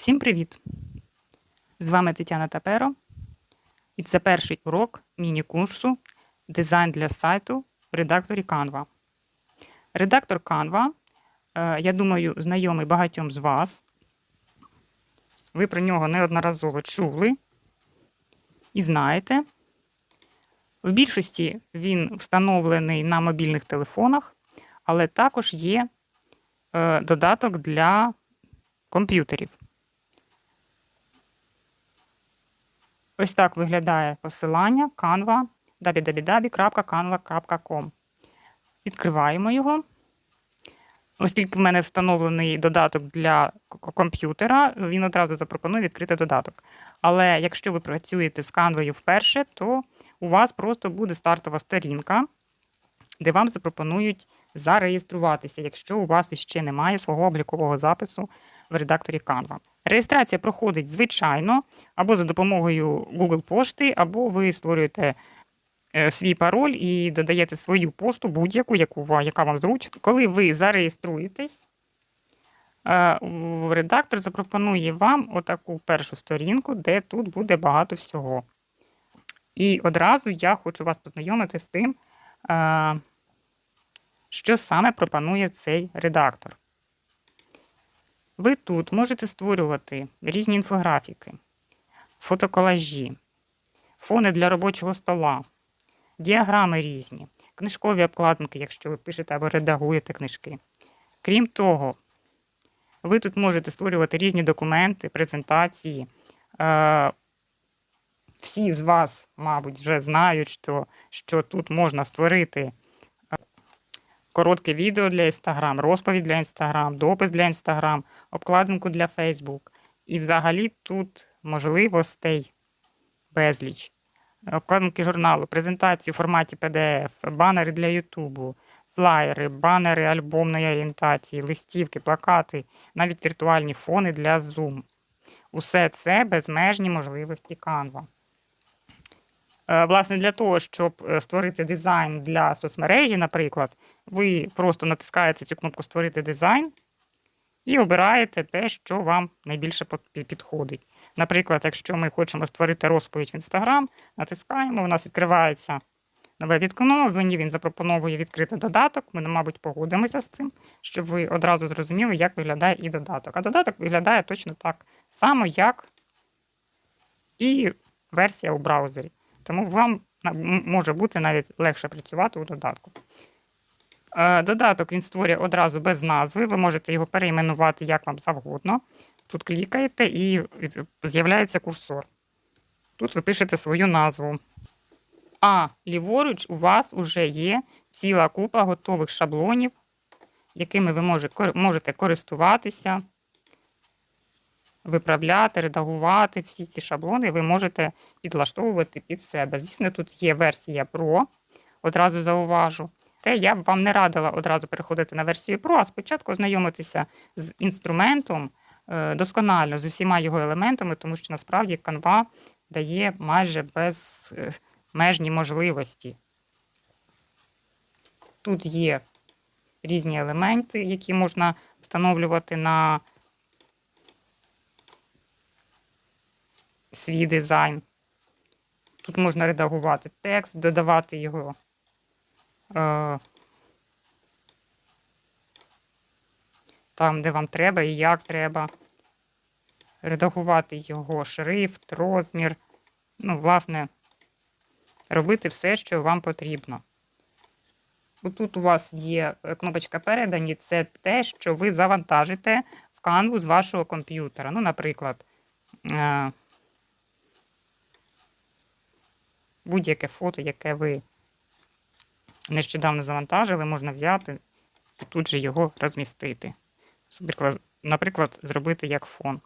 Всім привіт! З вами Тетяна Таперо, і це перший урок міні-курсу Дизайн для сайту в редакторі Canva. Редактор Canva, е, я думаю, знайомий багатьом з вас. Ви про нього неодноразово чули і знаєте. В більшості він встановлений на мобільних телефонах, але також є е, додаток для комп'ютерів. Ось так виглядає посилання canva www.canva.com. Відкриваємо його. Оскільки в мене встановлений додаток для комп'ютера, він одразу запропонує відкрити додаток. Але якщо ви працюєте з Canva вперше, то у вас просто буде стартова сторінка, де вам запропонують зареєструватися, якщо у вас іще немає свого облікового запису в редакторі Canva. Реєстрація проходить звичайно або за допомогою Google пошти, або ви створюєте е, свій пароль і додаєте свою пошту, будь-яку, яку яка вам зручна. Коли ви зареєструєтесь, е, редактор запропонує вам отаку першу сторінку, де тут буде багато всього. І одразу я хочу вас познайомити з тим, е, що саме пропонує цей редактор. Ви тут можете створювати різні інфографіки, фотоколажі, фони для робочого стола, діаграми різні, книжкові обкладинки, якщо ви пишете або редагуєте книжки. Крім того, ви тут можете створювати різні документи, презентації. Е, Всі з вас, мабуть, вже знають, що, що тут можна створити коротке відео для Instagram, розповідь для Instagram, допис для Instagram, обкладинку для Facebook. І взагалі тут можливостей безліч. Обкладинки журналу, презентації у форматі PDF, банери для YouTube, флаєри, банери альбомної орієнтації, листівки, плакати, навіть віртуальні фони для Zoom. Усе це безмежні можливості Canva. Е, Власне, для того, щоб е, створити дизайн для соцмережі, наприклад, ви просто натискаєте цю кнопку Створити дизайн і обираєте те, що вам найбільше підходить. Наприклад, якщо ми хочемо створити розповідь в Instagram, натискаємо, у нас відкривається нове вікно, в мені він запропонує відкрити додаток. Ми, мабуть, погодимося з цим, щоб ви одразу зрозуміли, як виглядає і додаток. А додаток виглядає точно так само, як і версія у браузері. Тому вам може бути навіть легше працювати у додатку. Е, Додаток він створює одразу без назви. Ви можете його перейменувати як вам завгодно. Тут клікаєте і з'являється курсор. Тут ви пишете свою назву. А ліворуч у вас вже є ціла купа готових шаблонів, якими ви можете користуватися, виправляти, редагувати. Всі ці шаблони ви можете підлаштовувати під себе. Звісно, тут є версія Pro, одразу зауважу. Те я б вам не радила одразу переходити на версію Pro, а спочатку ознайомитися з інструментом е, досконально, з усіма його елементами, тому що насправді Canva дає майже безмежні можливості. Тут є різні елементи, які можна встановлювати на свій дизайн. Тут можна редагувати текст, додавати його. е, Там, де вам треба і як треба. Редагувати його шрифт, розмір. Ну, власне, робити все, що вам потрібно. Тут у вас є е, кнопочка передані, це те, що ви завантажите в канву з вашого комп'ютера. Ну, наприклад, е, будь-яке фото, яке ви нещодавно завантажили, можна взяти і тут же його розмістити. Наприклад, зробити як фон.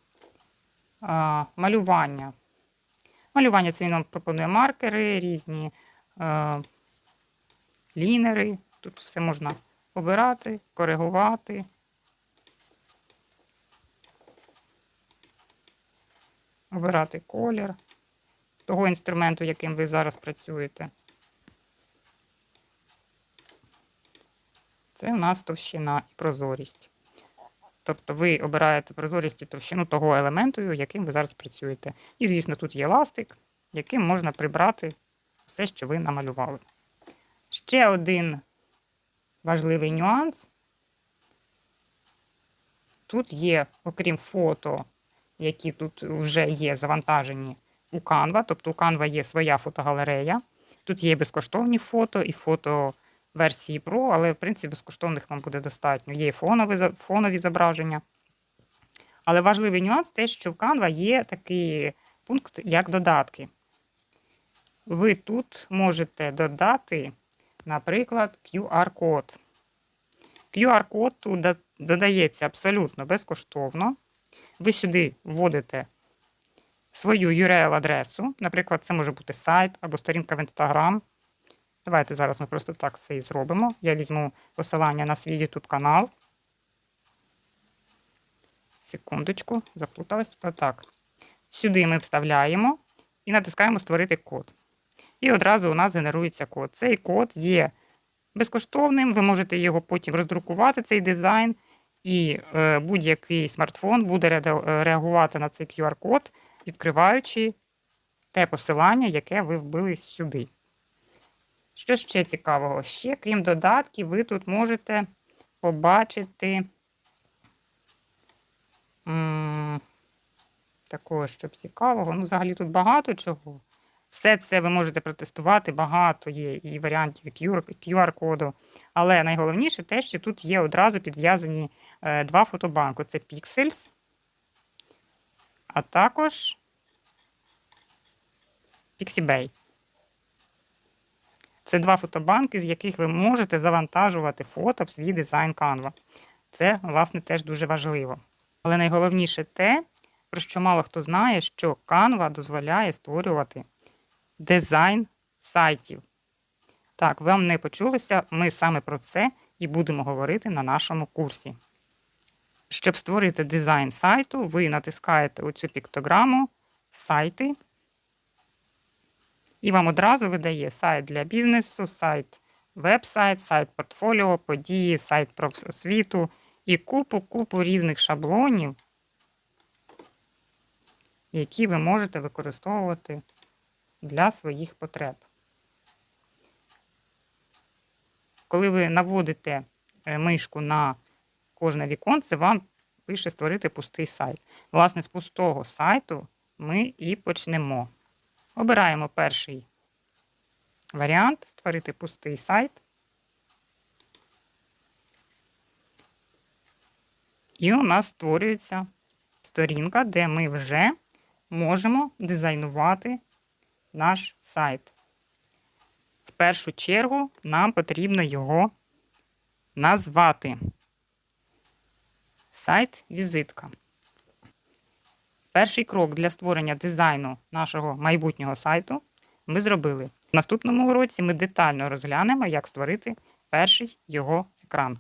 А, малювання. Малювання це він нам пропонує маркери, різні е, лінери. Тут все можна обирати, коригувати. Обирати колір того інструменту, яким ви зараз працюєте. Це у нас товщина і прозорість. Тобто ви обираєте прозорість і товщину того елементу, яким ви зараз працюєте. І, звісно, тут є ластик, яким можна прибрати все, що ви намалювали. Ще один важливий нюанс. Тут є, окрім фото, які тут вже є завантажені у Canva, тобто у Canva є своя фотогалерея. Тут є безкоштовні фото і фото версії Pro, але в принципі безкоштовних вам буде достатньо. Є фонові, фонові зображення. Але важливий нюанс те, що в Canva є такий пункт, як додатки. Ви тут можете додати, наприклад, QR-код. QR-код тут додається абсолютно безкоштовно. Ви сюди вводите свою URL-адресу. Наприклад, це може бути сайт або сторінка в Instagram. Давайте зараз ми просто так це і зробимо. Я візьму посилання на свій YouTube канал. Секундочку, заплуталась. Отак. Сюди ми вставляємо і натискаємо Створити код. І одразу у нас генерується код. Цей код є безкоштовним, ви можете його потім роздрукувати, цей дизайн, і е, будь-який смартфон буде е, реагувати на цей QR-код, відкриваючи те посилання, яке ви вбили сюди. Що ще цікавого? Ще, крім додатків, ви тут можете побачити м, такого, щоб цікавого. Ну, взагалі тут багато чого. Все це ви можете протестувати, багато є і варіантів QR-коду. Але найголовніше те, що тут є одразу підв'язані е, два фотобанку. Це Pixels, а також Pixibay. Це два фотобанки, з яких ви можете завантажувати фото в свій дизайн Canva. Це, власне, теж дуже важливо. Але найголовніше те, про що мало хто знає, що Canva дозволяє створювати дизайн сайтів. Так, вам не почулося, ми саме про це і будемо говорити на нашому курсі. Щоб створити дизайн сайту, ви натискаєте оцю піктограму сайти, і вам одразу видає сайт для бізнесу, сайт веб-сайт, сайт портфоліо, події, сайт про освіту і купу-купу різних шаблонів, які ви можете використовувати для своїх потреб. Коли ви наводите е, мишку на кожне віконце, вам пише створити пустий сайт. Власне, з пустого сайту ми і почнемо. Обираємо перший варіант створити пустий сайт. І у нас створюється сторінка, де ми вже можемо дизайнувати наш сайт. В першу чергу нам потрібно його назвати. Сайт візитка. Перший крок для створення дизайну нашого майбутнього сайту ми зробили. В наступному уроці ми детально розглянемо, як створити перший його екран.